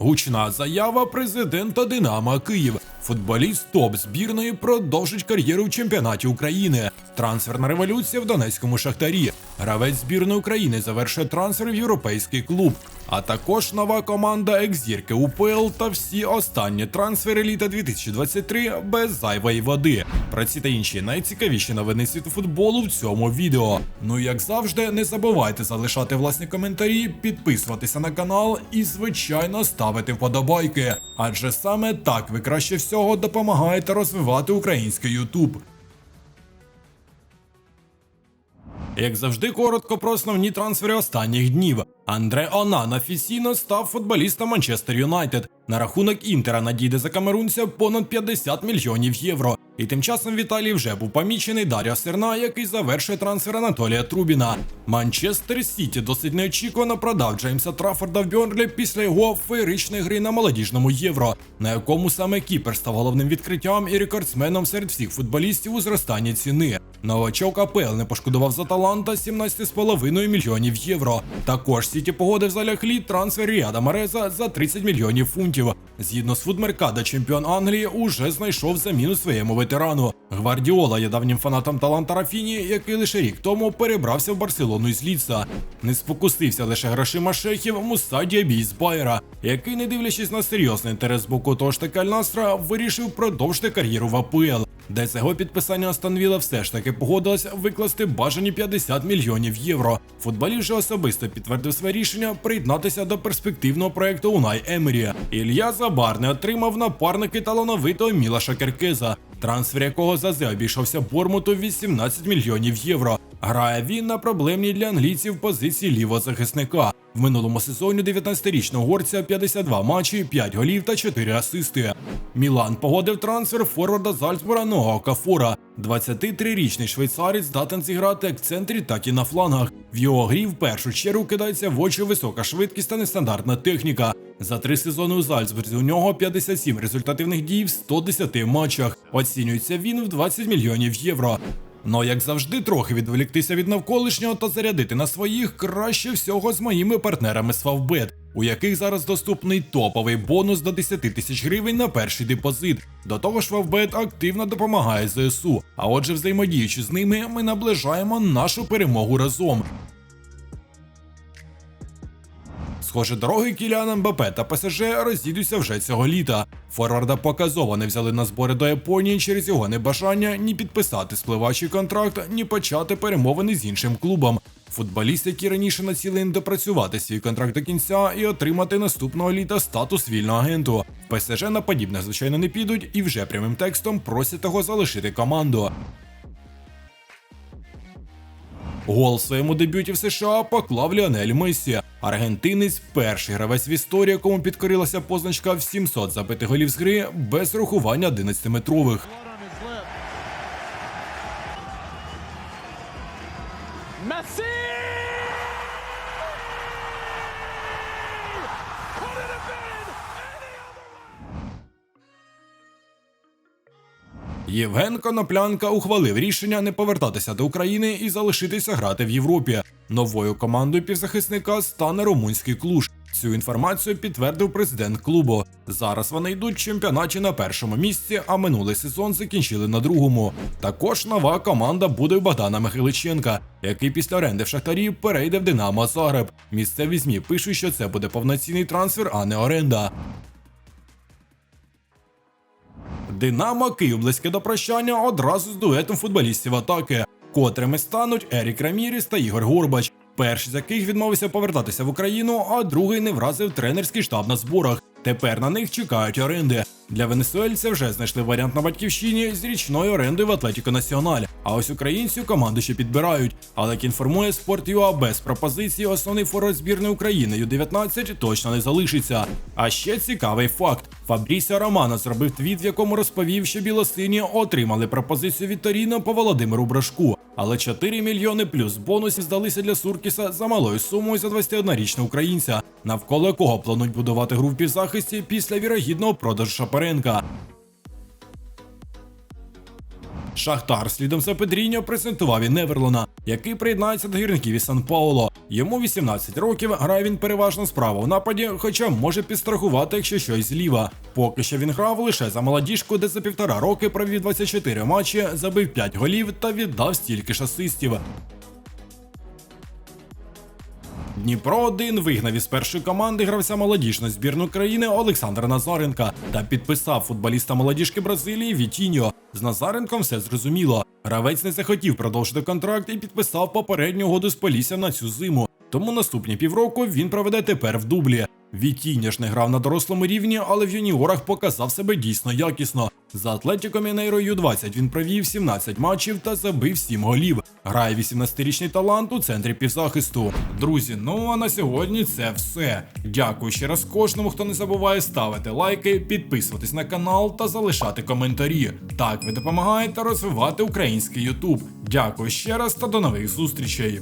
Гучна заява президента Динамо Київ. Футболіст топ збірної продовжить кар'єру в чемпіонаті України. Трансферна революція в Донецькому шахтарі. Гравець збірної України завершує трансфер в європейський клуб. А також нова команда екс-зірки УПЛ та всі останні трансфери літа 2023 без зайвої води. Про ці та інші найцікавіші новини світу футболу в цьому відео. Ну і як завжди, не забувайте залишати власні коментарі, підписуватися на канал і, звичайно, ставити вподобайки. Адже саме так ви краще всього допомагаєте розвивати український Ютуб. Як завжди, коротко про основні трансфери останніх днів. Андре Онан офіційно став футболістом Манчестер Юнайтед. На рахунок інтера надійде за камерунця понад 50 мільйонів євро. І тим часом в Італії вже був помічений Даріо Серна, який завершує трансфер Анатолія Трубіна. Манчестер Сіті досить неочікувано продав Джеймса Траффорда в Бьорнлі після його феєричної гри на молодіжному євро, на якому саме Кіпер став головним відкриттям і рекордсменом серед всіх футболістів у зростанні ціни. Новачок АПЛ не пошкодував за таланта 17,5 мільйонів євро. Також Сіті погодив за ляхлі трансфер Ріада Мареза за 30 мільйонів фунтів. Згідно з Фудмеркада, чемпіон Англії уже знайшов заміну своєму ветерану. Гвардіола є давнім фанатом таланта Рафіні, який лише рік тому перебрався в Барселону із Ліца. Не спокусився лише грошима шехів Муса Діабі з Байера, який, не дивлячись на серйозний інтерес з боку того ж таки Аль-Насра, вирішив продовжити кар'єру в АПЛ. Де з його підписання Астон Вілла все ж таки погодилась викласти бажані 50 мільйонів євро. Футболіст же особисто підтвердив своє рішення приєднатися до перспективного проекту Унай Емері. Ілья Забар не отримав напарники талановитого Мілаша Керкеза, трансфер якого зазе обійшовся Бормуту в 18 мільйонів євро. Грає він на проблемній для англійців позиції лівого захисника. В минулому сезоні 19-річного горця 52 матчі, 5 голів та 4 асисти. Мілан погодив трансфер форварда Зальцбура Ноа Кафура. 23-річний швейцарець здатен зіграти як в центрі, так і на флангах. В його грі в першу чергу кидається в очі висока швидкість та нестандартна техніка. За три сезони у Зальцбурзі у нього 57 результативних дій в 110 матчах. Оцінюється він в 20 мільйонів євро. Но як завжди, трохи відволіктися від навколишнього та зарядити на своїх краще всього з моїми партнерами з Favbet, у яких зараз доступний топовий бонус до 10 тисяч гривень на перший депозит. До того ж, Favbet активно допомагає ЗСУ. А отже, взаємодіючи з ними, ми наближаємо нашу перемогу разом. Схоже, дороги Кіліана Мбапе та ПСЖ розійдуться вже цього літа. Форварда показово не взяли на збори до Японії через його небажання ні підписати спливачий контракт, ні почати перемовини з іншим клубом. Футболіст, який раніше націлені допрацювати свій контракт до кінця і отримати наступного літа статус вільного агенту. ПСЖ на подібне, звичайно, не підуть і вже прямим текстом просять його залишити команду. Гол в своєму дебюті в США поклав Ліонель Месі. Аргентинець перший гравець в історії, якому підкорилася позначка в 700 забитих голів з гри без рахування 11-метрових. blood on his lip. Messi! Євген Коноплянка ухвалив рішення не повертатися до України і залишитися грати в Європі. Новою командою півзахисника стане румунський клуж. Цю інформацію підтвердив президент клубу. Зараз вони йдуть чемпіонаті на першому місці, а минулий сезон закінчили на другому. Також нова команда буде у Богдана Михайличенка, який після оренди в Шахтарі перейде в Динамо Загреб. Місцеві змі пишуть, що це буде повноцінний трансфер, а не оренда. Динамо Київ близьке до прощання одразу з дуетом футболістів атаки, котрими стануть Ерік Раміріс та Ігор Горбач. Перший з яких відмовився повертатися в Україну, а другий не вразив тренерський штаб на зборах. Тепер на них чекають оренди. Для венесуельця вже знайшли варіант на батьківщині з річною орендою в Атлетіко Національ. А ось українцю команду ще підбирають. Але як інформує Спорт.ЮА без пропозиції, основний форвард збірної України Ю-19 точно не залишиться. А ще цікавий факт: Фабрісіо Романо зробив твіт, в якому розповів, що білосині отримали пропозицію від Торіно по Володимиру Брашку. Але 4 мільйони плюс бонусів здалися для Суркіса за малою сумою за 21-річного українця, навколо якого планують будувати гру в півзахисті після вірогідного продажу Шапаренка. Шахтар слідом за Педріньо презентував і Неверлона, який приєднається до гірників із Сан Пауло. Йому 18 років, грає він переважно справа в нападі, хоча може підстрахувати, якщо щось зліва. Поки що він грав лише за молодіжку, де за півтора роки провів 24 матчі, забив 5 голів та віддав стільки ж асистів. Дніпро 1 вигнав із першої команди гравця молодіжної збірної країни Олександра Назаренка та підписав футболіста молодіжки Бразилії Вітіньо. З Назаренком все зрозуміло. Гравець не захотів продовжити контракт і підписав попередню угоду з Поліссям на цю зиму. Тому наступні півроку він проведе тепер в дублі. Вітіньо ж не грав на дорослому рівні, але в юніорах показав себе дійсно якісно. За Атлетіко Мінейро Ю-20 він провів 17 матчів та забив 7 голів. Грає 18-річний талант у центрі півзахисту. Друзі, ну а на сьогодні це все. Дякую ще раз кожному, хто не забуває ставити лайки, підписуватись на канал та залишати коментарі. Так ви допомагаєте розвивати український Ютуб. Дякую ще раз та до нових зустрічей.